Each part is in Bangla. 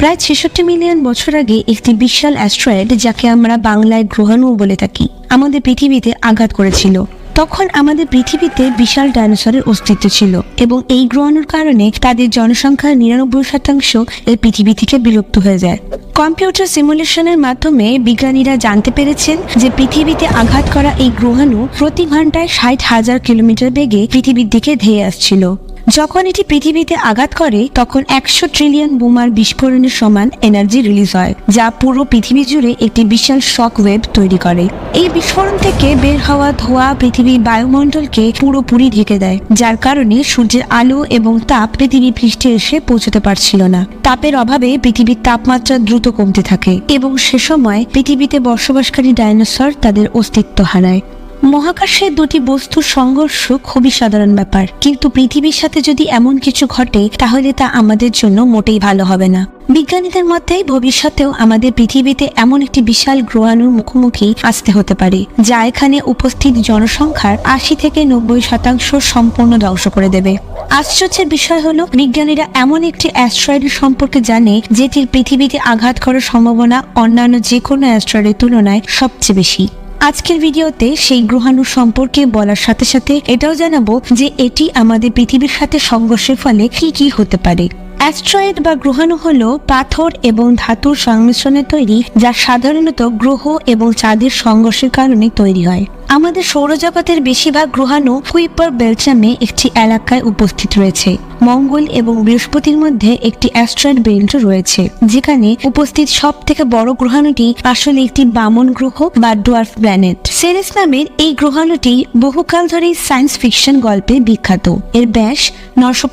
প্রায় ছেষট্টি মিলিয়ন বছর আগে একটি বিশাল অ্যাস্ট্রয়েড যাকে আমরা বাংলায় গ্রহাণু বলে থাকি, আমাদের পৃথিবীতে আঘাত করেছিল। তখন আমাদের পৃথিবীতে বিশাল ডাইনোসরের অস্তিত্ব ছিল এবং এই গ্রহাণুর কারণে তাদের জনসংখ্যার নিরানব্বই শতাংশ এই পৃথিবী থেকে বিলুপ্ত হয়ে যায়। কম্পিউটার সিমুলেশনের মাধ্যমে বিজ্ঞানীরা জানতে পেরেছেন যে পৃথিবীতে আঘাত করা এই গ্রহাণু প্রতি ঘন্টায় ষাট হাজার কিলোমিটার বেগে পৃথিবীর দিকে ধেয়ে আসছিল। যখন এটি পৃথিবীতে আঘাত করে, তখন একশো ট্রিলিয়ন বোমার বিস্ফোরণের সমান এনার্জি রিলিজ হয়, যা পুরো পৃথিবী জুড়ে একটি বিশাল শক ওয়েভ তৈরি করে। এই বিস্ফোরণ থেকে বের হওয়া ধোয়া পৃথিবীর বায়ুমণ্ডলকে পুরোপুরি ঢেকে দেয়, যার কারণে সূর্যের আলো এবং তাপ পৃথিবী পৃষ্ঠে এসে পৌঁছতে পারছিল না। তাপের অভাবে পৃথিবীর তাপমাত্রা দ্রুত কমতে থাকে এবং সে সময় পৃথিবীতে বসবাসকারী ডাইনোসর তাদের অস্তিত্ব হারায়। মহাকাশে দুটি বস্তুর সংঘর্ষ খুবই সাধারণ ব্যাপার। কিন্তু পৃথিবীর সাথে যদি এমন কিছু ঘটে, তাহলে তা আমাদের জন্য মোটেই ভালো হবে না। বিজ্ঞানীদের মধ্যে ভবিষ্যতেও আমাদের পৃথিবীতে এমন একটি বিশাল গ্রহাণুর মুখোমুখি আসতে হতে পারে, যা এখানে উপস্থিত জনসংখ্যার আশি থেকে নব্বই শতাংশ সম্পূর্ণ ধ্বংস করে দেবে। আশ্চর্যের বিষয় হলো, বিজ্ঞানীরা এমন একটি অ্যাস্ট্রয়েডের সম্পর্কে জানে, যেটির পৃথিবীতে আঘাত করার সম্ভাবনা অন্যান্য যে কোনো অ্যাস্ট্রয়েডের তুলনায় সবচেয়ে বেশি। আজকের ভিডিওতে সেই গ্রহাণু সম্পর্কে বলার সাথে সাথে এটাও জানাব যে এটি আমাদের পৃথিবীর সাথে সংঘর্ষের ফলে কি কি হতে পারে। অ্যাস্ট্রয়েড বা গ্রহাণু হল পাথর এবং ধাতুর সংমিশ্রণে তৈরি, যা সাধারণত গ্রহ এবং চাঁদের সংঘর্ষের কারণে তৈরি হয়। আমাদের সৌরজগতের বেশিরভাগ গ্রহাণু কুইপার বেল্ট নামে একটি এলাকায় উপস্থিত রয়েছে। মঙ্গল এবং বৃহস্পতির মধ্যে একটি অ্যাস্ট্রয়েড বেল্ট রয়েছে, যেখানে উপস্থিত সব থেকে বড় গ্রহাণুটি আসলে একটি বামন গ্রহ বা ডোয়ার্ফ প্ল্যানেট। সেরেস নামের এই গ্রহাণুটি বহুকাল ধরেই সায়েন্স ফিকশন গল্পে বিখ্যাত। এর ব্যাস নশো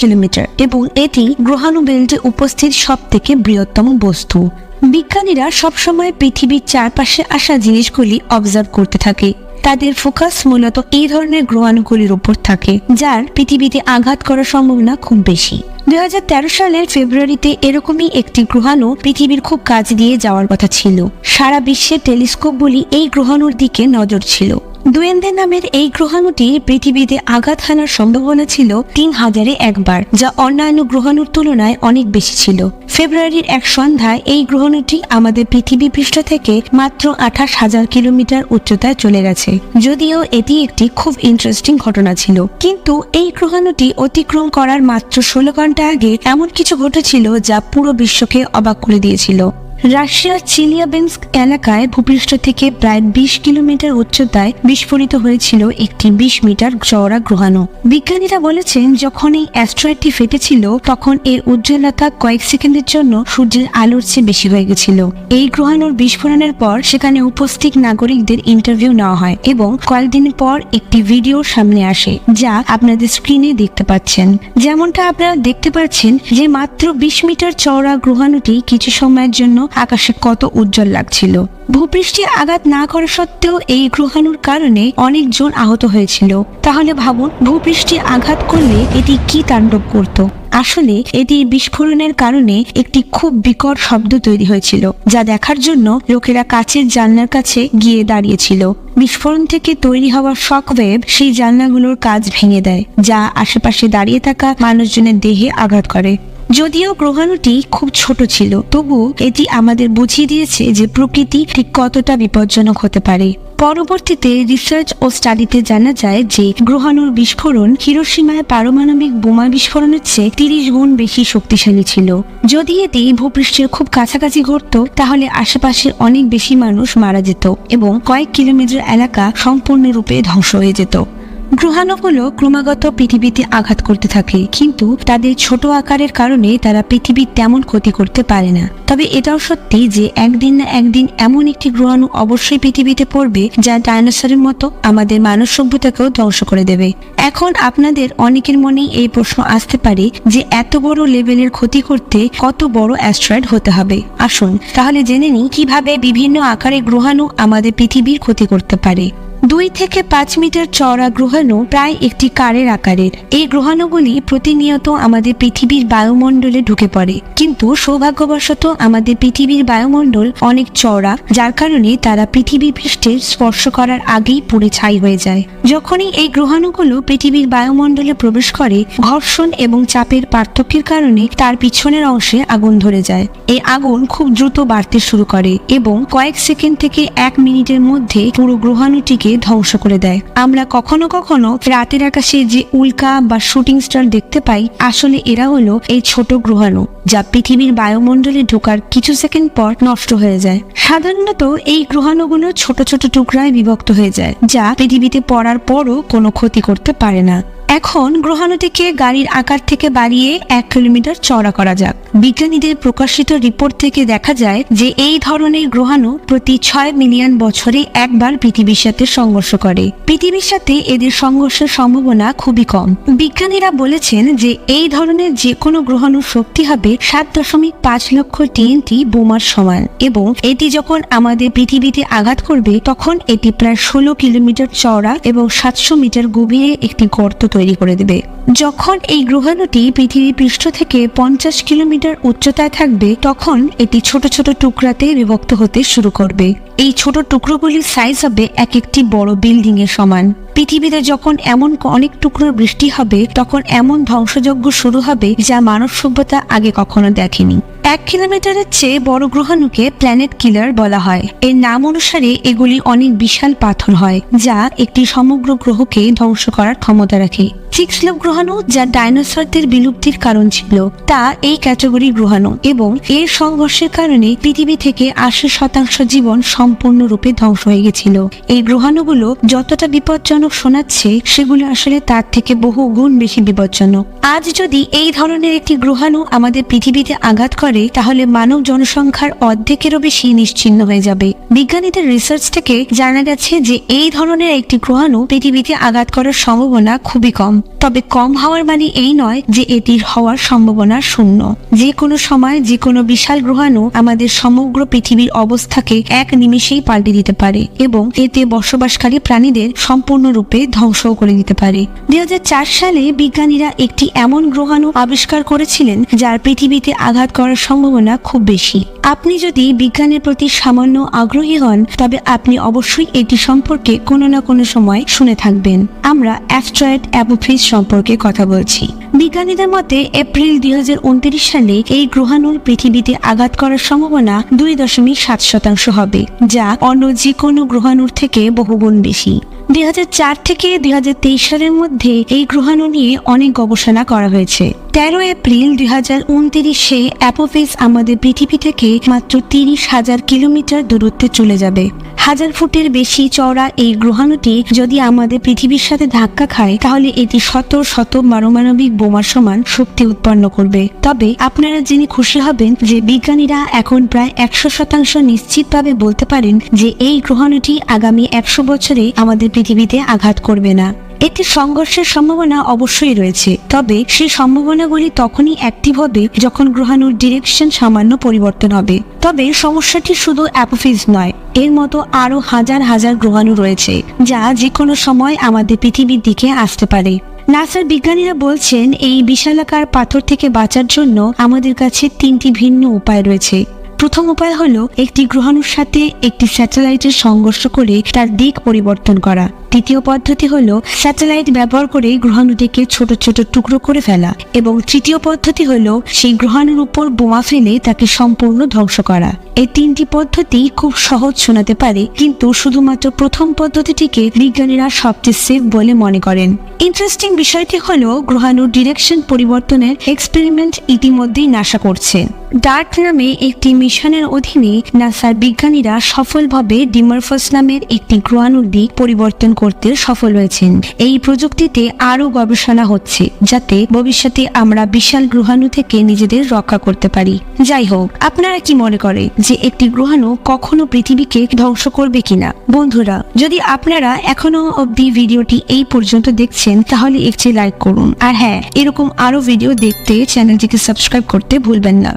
কিলোমিটার এবং এটি গ্রহাণু বেল্টে উপস্থিত সব থেকে বৃহত্তম বস্তু। বিজ্ঞানীরা সবসময় পৃথিবীর চারপাশে আসা জিনিসগুলি অবজার্ভ করতে থাকে। তাদের ফোকাস মূলত এই ধরনের গ্রহাণুগুলির উপর থাকে, যার পৃথিবীতে আঘাত করার সম্ভাবনা খুব বেশি। দু হাজার তেরো সালের ফেব্রুয়ারিতে এরকমই একটি গ্রহাণু পৃথিবীর খুব কাছ দিয়ে যাওয়ার কথা ছিল। সারা বিশ্বের টেলিস্কোপগুলি এই গ্রহাণুর দিকে নজর ছিল। দুয়েন্দে নামের এই গ্রহাণুটি পৃথিবীতে আঘাত হানার সম্ভাবনা ছিল তিন হাজারে একবার, যা অন্যান্য গ্রহাণুর তুলনায় অনেক বেশি ছিল। ফেব্রুয়ারির এক সন্ধ্যায় এই গ্রহাণুটি আমাদের পৃথিবী পৃষ্ঠ থেকে মাত্র আঠাশ হাজার কিলোমিটার উচ্চতায় চলে গেছে, যদিও এটি একটি খুব ইন্টারেস্টিং ঘটনা ছিল। কিন্তু এই গ্রহাণুটি অতিক্রম করার মাত্র ষোলো ঘণ্টা আগে এমন কিছু ঘটেছিল যা পুরো বিশ্বকে অবাক করে দিয়েছিল। রাশিয়ার চিলিয়াবেন্স্ক এলাকায় ভূপৃষ্ঠ থেকে প্রায় বিশ কিলোমিটার উচ্চতায় বিস্ফোরিত হয়েছিল একটি বিশ মিটার চওড়া গ্রহাণু। বিজ্ঞানীরা বলেছেন, যখন এই অ্যাস্ট্রয়েডটি ফেটেছিল, তখন এর উজ্জ্বলতা কয়েক সেকেন্ডের জন্য সূর্যের আলোর চেয়ে বেশি হয়ে গেছিল। এই গ্রহাণুর বিস্ফোরণের পর সেখানে উপস্থিত নাগরিকদের ইন্টারভিউ নেওয়া হয় এবং কয়েকদিন পর একটি ভিডিও সামনে আসে, যা আপনাদের স্ক্রিনে দেখতে পাচ্ছেন। যেমনটা আপনারা দেখতে পাচ্ছেন যে মাত্র বিশ মিটার চওড়া গ্রহাণুটি কিছু সময়ের জন্য আকাশে কত উজ্জ্বল লাগছিল। ভূপৃষ্ঠে আঘাত না করা সত্ত্বেও এই গ্রহাণুর কারণে অনেকজন আহত হয়েছিল। তাহলে ভাবুন, ভূপৃষ্ঠে আঘাত করলে এটি কি তাণ্ডব করত? আসলে এটি বিস্ফোরণের কারণে একটি খুব বিকট শব্দ তৈরি হয়েছিল, যা দেখার জন্য লোকেরা কাছের জানলার কাছে গিয়ে দাঁড়িয়েছিল। বিস্ফোরণ থেকে তৈরি হওয়া শক ওয়েভ সেই জানলাগুলোর কাজ ভেঙে দেয়, যা আশেপাশে দাঁড়িয়ে থাকা মানুষজনের দেহে আঘাত করে। যদিও গ্রহাণুটি খুব ছোট ছিল তবু এটি আমাদের বুঝিয়ে দিয়েছে যে প্রকৃতি ঠিক কতটা বিপজ্জনক হতে পারে। পরবর্তীতে রিসার্চ ও স্টাডিতে জানা যায় যে গ্রহাণুর বিস্ফোরণ হিরোসীমায় পারমাণবিক বোমা বিস্ফোরণের চেয়ে তিরিশ গুণ বেশি শক্তিশালী ছিল। যদি এটি ভূপৃষ্ঠের খুব কাছাকাছি ঘটত, তাহলে আশেপাশের অনেক বেশি মানুষ মারা যেত এবং কয়েক কিলোমিটার এলাকা সম্পূর্ণরূপে ধ্বংস হয়ে যেত। গ্রহাণুগুলো ক্রমাগত পৃথিবীতে আঘাত করতে থাকে, কিন্তু তাদের ছোট আকারের কারণে তারা পৃথিবীর তেমন ক্ষতি করতে পারে না। তবে এটাও সত্যি যে একদিন না একদিন এমন একটি গ্রহাণু অবশ্যই পৃথিবীতে পড়বে যা ডাইনোসরের মতো আমাদের মানব সভ্যতাকেও ধ্বংস করে দেবে। এখন আপনাদের অনেকের মনেই এই প্রশ্ন আসতে পারে যে এত বড় লেভেলের ক্ষতি করতে কত বড় অ্যাস্ট্রয়েড হতে হবে। আসুন তাহলে জেনে নিই কীভাবে বিভিন্ন আকারে গ্রহাণু আমাদের পৃথিবীর ক্ষতি করতে পারে। দুই থেকে পাঁচ মিটার চওড়া গ্রহাণু প্রায় একটি কারের আকারের। এই গ্রহাণুগুলি প্রতিনিয়ত আমাদের পৃথিবীর বায়ুমণ্ডলে ঢুকে পড়ে। কিন্তু সৌভাগ্যবশত আমাদের পৃথিবীর বায়ুমণ্ডল অনেক চওড়া, যার কারণে তারা পৃথিবী পৃষ্ঠে স্পর্শ করার আগেই পুড়ে ছাই হয়ে যায়। যখনই এই গ্রহাণুগুলো পৃথিবীর বায়ুমণ্ডলে প্রবেশ করে, ঘর্ষণ এবং চাপের পার্থক্যের কারণে তার পিছনের অংশে আগুন ধরে যায়। এই আগুন খুব দ্রুত বাড়তে শুরু করে এবং কয়েক সেকেন্ড থেকে এক মিনিটের মধ্যে পুরো গ্রহাণুটিকে ধ্বংস করে দেয়। আমরা কখনো কখনো রাতের আকাশে যে উল্কা বা শুটিং স্টার দেখতে পাই, আসলে এরা হলো এই ছোট গ্রহাণু। যা পৃথিবীর বায়ুমণ্ডলে ঢোকার কিছু সেকেন্ড পর নষ্ট হয়ে যায়। সাধারণত এই গ্রহাণুগুলো ছোট ছোট টুকরায় বিভক্ত হয়ে যায়, যা পৃথিবীতে পড়ার পরও কোনো ক্ষতি করতে পারে না। এখন গ্রহাণুটিকে গাড়ির আকার থেকে বাড়িয়ে এক কিলোমিটার চওড়া করা যাক। বিজ্ঞানীদের প্রকাশিত রিপোর্ট থেকে দেখা যায় যে এই ধরনের গ্রহাণু প্রতি ছয় মিলিয়ন বছরে একবার পৃথিবীর সাথে সংঘর্ষ করে। পৃথিবীর সাথে এদের সংঘর্ষের সম্ভাবনা খুবই কম। বিজ্ঞানীরা বলেছেন যে এই ধরনের যে কোনো গ্রহাণুর শক্তি হবে সাত দশমিক পাঁচ লক্ষ টিএনটি বোমার সমান এবং এটি যখন আমাদের পৃথিবীতে আঘাত করবে, তখন এটি প্রায় ষোলো কিলোমিটার চওড়া এবং সাতশো মিটার গভীরে একটি গর্ত তৈরি করে দেবে। যখন এই গ্রহাণুটি পৃথিবী পৃষ্ঠ থেকে পঞ্চাশ কিলোমিটার উচ্চতায় থাকবে, তখন এটি ছোট ছোট টুকরাতে বিভক্ত হতে শুরু করবে। এই ছোট টুকরোগুলির সাইজ হবে এক একটি বড় বিল্ডিং এর সমান। পৃথিবীতে যখন এমন অনেক টুকরো বৃষ্টি হবে, তখন এমন ধ্বংসযজ্ঞ শুরু হবে যা মানব সভ্যতা আগে কখনো দেখেনি। এক কিলোমিটারের চেয়ে বড় গ্রহাণুকে প্ল্যানেট কিলার বলা হয়। এর নাম অনুসারে এগুলি অনেক বিশাল পাথর হয়, যা একটি সমগ্র গ্রহকে ধ্বংস করার ক্ষমতা রাখে। চিক্সলভ গ্রহাণু যা ডাইনোসরদের বিলুপ্তির কারণ ছিল। তা এই ক্যাটাগরি গ্রহাণু এবং এর সংঘর্ষের কারণে পৃথিবী থেকে আশি শতাংশ জীবন সম্পূর্ণরূপে ধ্বংস হয়ে গেছিল। এই গ্রহাণুগুলো যতটা বিপজ্জনক শোনাচ্ছে, সেগুলো আসলে তার থেকে বহু গুণ বেশি বিপজ্জনক। আজ যদি এই ধরনের একটি গ্রহাণু আমাদের পৃথিবীতে আঘাত করে তাহলে মানব জনসংখ্যার অর্ধেকেরও বেশি নিশ্চিন্ন হয়ে যাবে। বিজ্ঞানীদের রিসার্চ থেকে জানা গেছে যে, এই ধরনের একটি গ্রহাণু পৃথিবীতে আঘাত করার সম্ভাবনা খুবই কম। তবে কম হওয়ার মানে এই নয় যে, এটির হওয়ার সম্ভাবনা শূন্য। যে কোনো সময় যে কোনো বিশাল গ্রহাণু আমাদের সমগ্র পৃথিবীর অবস্থাকে এক নিমিষেই পাল্টে দিতে পারে এবং এতে বসবাসকারী প্রাণীদের সম্পূর্ণরূপে ধ্বংসও করে দিতে পারে। দুই হাজার চার সালে বিজ্ঞানীরা একটি এমন গ্রহাণু আবিষ্কার করেছিলেন, যার পৃথিবীতে আঘাত করার সম্ভাবনা খুব বেশি। আপনি যদি বিজ্ঞানের প্রতি সামান্য আগ্রহী হন, তবে আপনি অবশ্যই এটি সম্পর্কে কোনো না কোনো সময় শুনে থাকবেন। আমরা অ্যাস্ট্রয়েড অ্যাপোফিস সম্পর্কে কথা বলছি। বিজ্ঞানীদের মতে, এপ্রিল দুই হাজার উনত্রিশ সালে এই গ্রহাণুর পৃথিবীতে আঘাত করার সম্ভাবনা দুই দশমিক সাত শতাংশ হবে, যা অন্য যে কোনো গ্রহাণুর থেকে বহুগুণ বেশি। দুই হাজার চার থেকে দুই হাজার তেইশ সালের মধ্যে এই গ্রহাণু নিয়ে অনেক গবেষণা করা হয়েছে। তেরো এপ্রিল দুই হাজার উনতিরিশে অ্যাপোফিস আমাদের পৃথিবী থেকে মাত্র তিরিশ হাজার কিলোমিটার দূরত্বে চলে যাবে। হাজার ফুটের বেশি চওড়া এই গ্রহাণুটি যদি আমাদের পৃথিবীর সাথে ধাক্কা খায়, তাহলে এটি শত শত পারমাণবিক বোমার সমান শক্তি উৎপন্ন করবে। তবে আপনারা জেনে খুশি হবেন যে বিজ্ঞানীরা এখন প্রায় একশো শতাংশ নিশ্চিতভাবে বলতে পারেন যে এই গ্রহাণুটি আগামী একশো বছরে আমাদের পৃথিবীতে আঘাত করবে না। এতে সংঘর্ষের সম্ভাবনা অবশ্যই রয়েছে। তবে সেই সম্ভাবনাগুলি তখনই অ্যাক্টিভ হবে যখন গ্রহাণুর ডিরেকশন সামান্য পরিবর্তন হবে। তবে সমস্যাটি শুধু অ্যাপোফিজ নয়, এর মতো আরও হাজার হাজার গ্রহাণু রয়েছে, যা যে কোনো সময় আমাদের পৃথিবীর দিকে আসতে পারে। নাসার বিজ্ঞানীরা বলছেন, এই বিশালাকার পাথর থেকে বাঁচার জন্য আমাদের কাছে তিনটি ভিন্ন উপায় রয়েছে। প্রথম উপায় হলো, একটি গ্রহাণুর সাথে একটি স্যাটেলাইটের সংঘর্ষ করে তার দিক পরিবর্তন করা। দ্বিতীয় পদ্ধতি হলো স্যাটেলাইট ব্যবহার করে গ্রহাণুটিকে ছোট ছোট টুকরো করে ফেলা এবং তৃতীয় পদ্ধতি হলো সেই গ্রহাণুর উপর বোমা ফেলে তাকে সম্পূর্ণ ধ্বংস করা। এই তিনটি পদ্ধতি খুব সহজ শোনাতে পারে, কিন্তু শুধুমাত্র প্রথম পদ্ধতিটিকে বিজ্ঞানীরা সবচেয়ে সেফ বলে মনে করেন। ইন্টারেস্টিং বিষয়টি হলো গ্রহাণুর ডিরেকশন পরিবর্তনের এক্সপেরিমেন্ট ইতিমধ্যেই নাসা করছে। ডার্ট নামে একটি মিশনের অধীনে নাসার বিজ্ঞানীরা সফলভাবে ডিমারফাস নামের একটি গ্রহাণুর দিক পরিবর্তন করতে সফল হয়েছেন। এই প্রযুক্তিতে আরও গবেষণা হচ্ছে, যাতে ভবিষ্যতে আমরা বিশাল গ্রহাণু থেকে নিজেদের রক্ষা করতে পারি। যাই হোক, আপনারা কি মনে করে যে একটি গ্রহাণু কখনো পৃথিবীকে ধ্বংস করবে কিনা? বন্ধুরা, যদি আপনারা এখনও অবধি ভিডিওটি এই পর্যন্ত দেখছেন, তাহলে একটি লাইক করুন। আর হ্যাঁ এরকম আরও ভিডিও দেখতে চ্যানেলটিকে সাবস্ক্রাইব করতে ভুলবেন না।